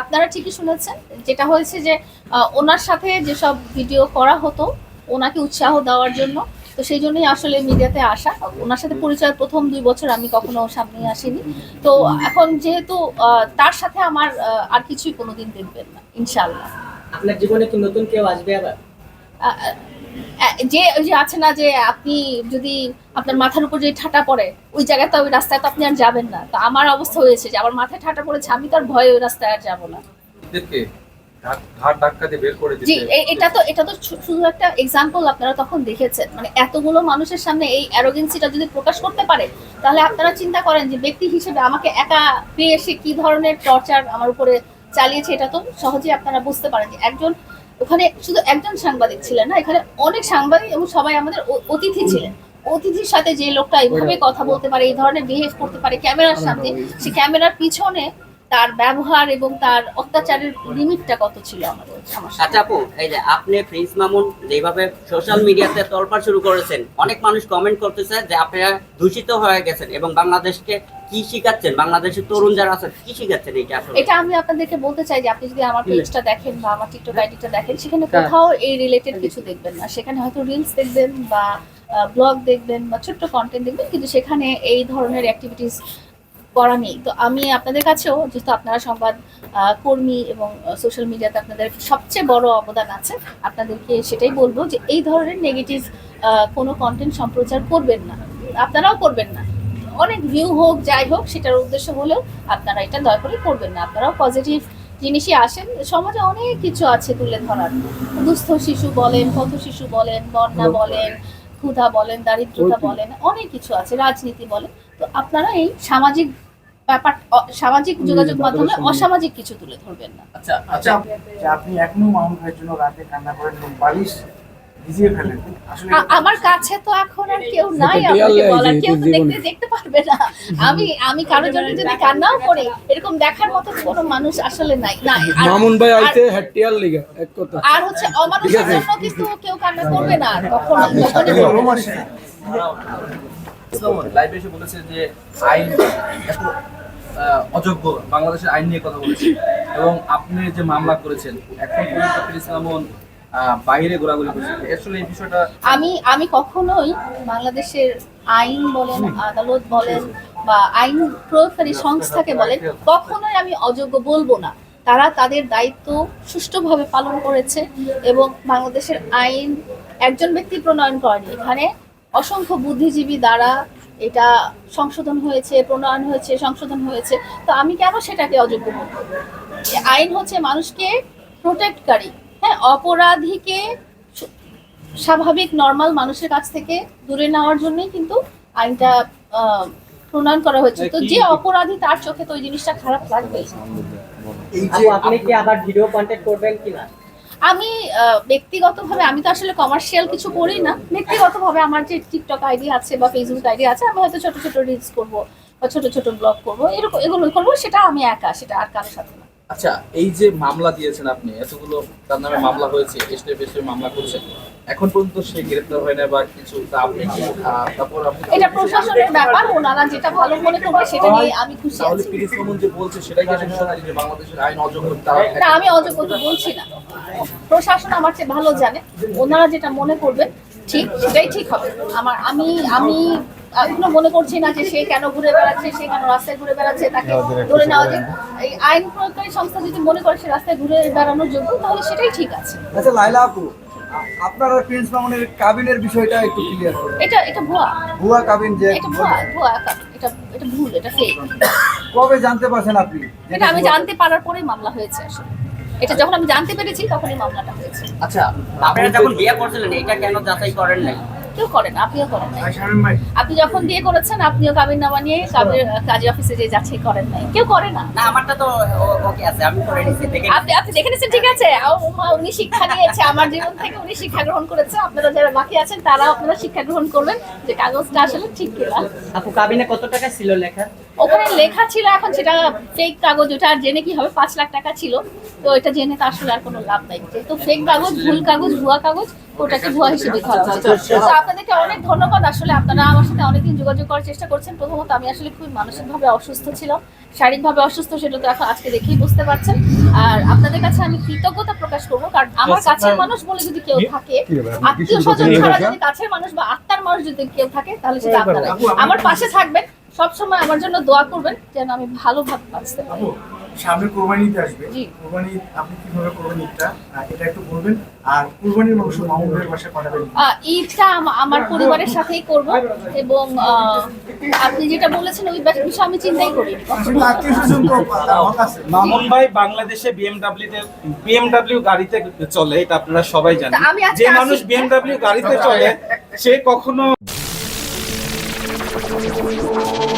আপনারা ঠিকই শুনেছেন যেটা হয়েছে যে ওনার সাথে যেসব ভিডিও করা হতো ওনাকে উৎসাহ দেওয়ার জন্য তো সেই জন্যই আসলে মিডিয়াতে আসা। ওনার সাথে পরিচয় প্রথম দুই বছর আমি কখনো সামনে আসিনি। তো এখন যেহেতু তার সাথে আমার আর কিছুই কোনোদিন দেখবেন না ইনশাল্লাহ আপনার জীবনে কি নতুন কেউ আসবে আবার? যে ওই যে আছে না যে আপনি যদি আপনার মাথার উপর যদি ঠাটা পড়ে ওই জায়গায় তো ওই রাস্তায় তো আপনি আর যাবেন না। তো আমার অবস্থা হয়েছে যে আমার মাথায় ঠাটা পড়েছে আমি তো আর ভয়ে ওই রাস্তায় আর যাব না। জি এটা তো এটা তো শুধু একটা এক্সাম্পল আপনারা তখন দেখেছেন। মানে এতগুলো মানুষের সামনে এই অ্যারোগেন্সিটা যদি প্রকাশ করতে পারে তাহলে আপনারা চিন্তা করেন যে ব্যক্তি হিসেবে আমাকে একা পেয়ে এসে কি ধরনের টর্চার আমার উপরে চালিয়েছে এটা তো সহজেই আপনারা বুঝতে পারেন যে একজন ওখানে শুধু একজন সাংবাদিক ছিলেন না এখানে অনেক সাংবাদিক এবং সবাই আমাদের অতিথি ছিলেন। অতিথির সাথে যে লোকটা এইভাবে কথা বলতে পারে এই ধরনের বিহেভ করতে পারে ক্যামেরার সামনে সে ক্যামেরার পিছনে তার ব্যবহার এবং তার অত্যাচারের লিমিটটা কত ছিল আমাদের আমার আচ্ছা আপু এই যে আপনি প্রিন্স মামুন যেভাবে সোশ্যাল মিডিয়াতে তলপাড় শুরু করেছেন অনেক মানুষ কমেন্ট করতেছে যে আপনারা দূষিত হয়ে গেছেন এবং বাংলাদেশকে কি শিখাচ্ছেন? বাংলাদেশের তরুণ যারা আছে কি শিখাচ্ছেন এইটা আসলে? এটা আমি আপনাদেরকে বলতে চাই যে আপনি যদি আমার পেজটা দেখেন বা আমার টিকটক আইডিটা দেখেন সেখানে কোথাও এই রিলেটেড কিছু দেখবেন না। সেখানে হয়তো রিলস দেখবেন বা ব্লগ দেখবেন বা ছোট্ট কন্টেন্ট দেখবেন কিন্তু সেখানে এই ধরনের অ্যাক্টিভিটিস করা নেই। তো আমি আপনাদের কাছেও যেহেতু আপনারা সংবাদ কর্মী এবং সোশ্যাল মিডিয়াতে আপনাদের সবচেয়ে বড় অবদান আছে আপনাদেরকে সেটাই বলব যে এই ধরনের নেগেটিভ কোনো কন্টেন্ট সম্প্রচার করবেন না। আপনারাও করবেন না। অনেক ভিউ হোক যাই হোক সেটার উদ্দেশ্য হলেও আপনারা এটা দয়া করে করবেন না। আপনারাও পজিটিভ জিনিসই আসেন। সমাজে অনেক কিছু আছে তুলে ধরার। দুস্থ শিশু বলেন পথ শিশু বলেন বন্যা বলেন ক্ষুধা বলেন দারিদ্রতা বলেন অনেক কিছু আছে রাজনীতি বলেন। তো আপনারা এই সামাজিক ব্যাপার অ- সামাজিক যোগাযোগ মাধ্যমে অসামাজিক কিছু তুলে ধরবেন না। আচ্ছা আচ্ছা আপনি এখনও মামুন ভাইয়ের জন্য রাতে কান্না করেন বালিশ ভিজিয়ে ফেলেন। আমার কাছে তো এখন আর কেউ নাই আপনাকে বলার কেউ। দেখতে দেখতে পারবে না। আমি আমি কারোর জন্য যদি কান্নাও করি এরকম দেখার মতো কোনো মানুষ আসলে নাই না মামুন ভাই আইতে হ্যাটিয়ার লিগা এক কথা। আর হচ্ছে অমানুষের জন্য কিন্তু কেউ কান্না করবে না কখনো লাইভে এসে বলেছে যে আইন এত আহ, অযোগ্য বাংলাদেশের আইন নিয়ে কথা বলেছে। এবং আপনি যে মামলা করেছেন এখন পর্যন্ত আহ, বাইরে ঘোরাঘুরি করছে। আসলে এই বিষয়টা আমি আমি কখনোই বাংলাদেশের আইন বলেন আদালত বলেন বা আইন প্রয়োগকারী সংস্থাকে বলেন কখনোই আমি অযোগ্য বলব না। তারা তাদের দায়িত্ব সুষ্ঠুভাবে পালন করেছে এবং বাংলাদেশের আইন একজন ব্যক্তি প্রণয়ন করেনি। এখানে অসংখ্য বুদ্ধিজীবী দ্বারা এটা সংশোধন হয়েছে প্রণয়ন হয়েছে সংশোধন হয়েছে। তো আমি কেন সেটাকে অযোগ্য বলব? আইন হচ্ছে মানুষকে প্রোটেক্টকারী হ্যাঁ অপরাধীকে স্বাভাবিক নর্মাল মানুষের কাছ থেকে দূরে নেওয়ার জন্যই কিন্তু আইনটা আহ, প্রণয়ন করা হয়েছে। তো যে অপরাধী তার চোখে তো ওই জিনিসটা খারাপ লাগবে। আপনি কি আবার ভিডিও কন্টেন্ট করবেন কিনা? আমি আহ, ব্যক্তিগতভাবে আমি তো আসলে কমার্শিয়াল কিছু করি না। ব্যক্তিগতভাবে আমার যে টিকটক আইডি আছে বা ফেসবুক আইডি আছে আমি হয়তো ছোট ছোট রিলস করব বা ছোট ছোট ব্লগ করব এরকম এগুলো করব সেটা আমি একা সেটা আর কারোর সাথে না। আচ্ছা এই যে মামলা দিয়েছেন আপনি এতগুলো তার নামে মামলা হয়েছে স্টেপ স্টেপ মামলা করছেন এখন পর্যন্ত সে গ্রেফতার হয় না বা কিছু আপনি কি তারপর এটা প্রশাসনের ব্যাপার ওনারা যেটা ভালো মনে করবে সেটা নিয়ে আমি খুশি তাহলে আছি প্রিন্স মামুন যে বলছে সেটাই কি সত্যি যে বাংলাদেশের আইন অযোগ্য তারা না আমি অযোগ্য তো বলছি না। প্রশাসন আমার চেয়ে ভালো জানে। ওনারা যেটা মনে করবেন ঠিক সেটাই ঠিক হবে। আমার আমি আমি এখনও মনে করছি না যে সে কেন ঘুরে বেড়াচ্ছে সে কেন রাস্তায় ঘুরে বেড়াচ্ছে তাকে ধরে নেওয়া যে এই আইন প্রয়োগকারী সংস্থা যদি মনে করে সে রাস্তায় ঘুরে বেড়ানোর যোগ্য তাহলে সেটাই ঠিক আছে। আচ্ছা লাইলা আপু আপনার আর প্রিন্স মামুনের কাবিনের বিষয়টা একটু ক্লিয়ার করুন। এটা এটা ভুয়া। ভুয়া কাবিন যে এটা ভুয়া ভুয়া এটা এটা ভুল এটা ফেক কবে জানতে পারছেন আপনি? এটা আমি জানতে পারার পরেই মামলা হয়েছে আসলে। এটা যখন আমি জানতে পেরেছি তখনই মামলাটা হয়েছে। আচ্ছা আপনারা যখন বিয়ে করছিলেন এটা কেন যাচাই করেন নাই? কেউ করেন আপনিও করেন নাই। ভাই আপনি যখন বিয়ে করেছেন আপনিও কাবিন নামা নিয়ে কাবির কাজী অফিসে যে যাচাই করেন নাই। কেউ করে না? না আমারটা তো ওকে আছে আমি করে নিছি আপনি আপনি দেখে নিচ্ছেন ঠিক আছে। মা, উনি শিক্ষা নিয়েছে আমার জীবন থেকে উনি শিক্ষা গ্রহণ করেছে। আপনারা যারা বাকি আছেন তারাও আপনারা শিক্ষা গ্রহণ করবেন যে কাগজটা আসলে ঠিক কিনা। আপু কাবিনে কত টাকা ছিল লেখা? ওখানে লেখা ছিল এখন সেটা ফেক কাগজ ওটা আর জেনে কি হবে? পাঁচ লাখ টাকা ছিল। তো এটা জেনে তো আসলে আর কোনো লাভ নাই। যেহেতু ফেক কাগজ ভুল কাগজ ভুয়া কাগজ ওটাকে ভুয়া হিসেবে ধরা হচ্ছে তো আপনাদেরকে অনেক ধন্যবাদ। আসলে আপনারা আমার সাথে অনেকদিন যোগাযোগ করার চেষ্টা করছেন। প্রথমত আমি আসলে খুব মানসিকভাবে অসুস্থ ছিলাম শারীরিকভাবে অসুস্থ সেটা তো এখন আজকে দেখেই বুঝতে পারছেন। আর আপনাদের কাছে আমি কৃতজ্ঞতা প্রকাশ করব কারণ আমার কাছের মানুষ বলে যদি কেউ থাকে আত্মীয় স্বজন ছাড়া যদি কাছের মানুষ বা আত্মার মানুষ যদি কেউ থাকে তাহলে সেটা আপনারা আমার পাশে থাকবেন। সবসময় আমার জন্য দোয়া করবেন যেন আমি ভালোভাবে বাঁচতে পারি। সামনে কোরবানি ঈদ আসবে। জি। কোরবানি আপনি কীভাবে করবেন ঈদটা? এটা একটু বলবেন। আর কোরবানির মাংস মামুনের বাসায় পাঠাবেন। ঈদটা আমার পরিবারের সাথেই করব এবং আহ, আপনি যেটা বলেছেন ওই বিষয়ে আমি চিন্তাই করি আছে। মামুন ভাই বাংলাদেশে বিএমডব্লিউ তে বিএমডব্লিউ গাড়িতে চলে এটা আপনারা সবাই জানেন। আমি আজকে যে মানুষ বিএমডব্লিউ গাড়িতে চলে সে কখনো Thank you.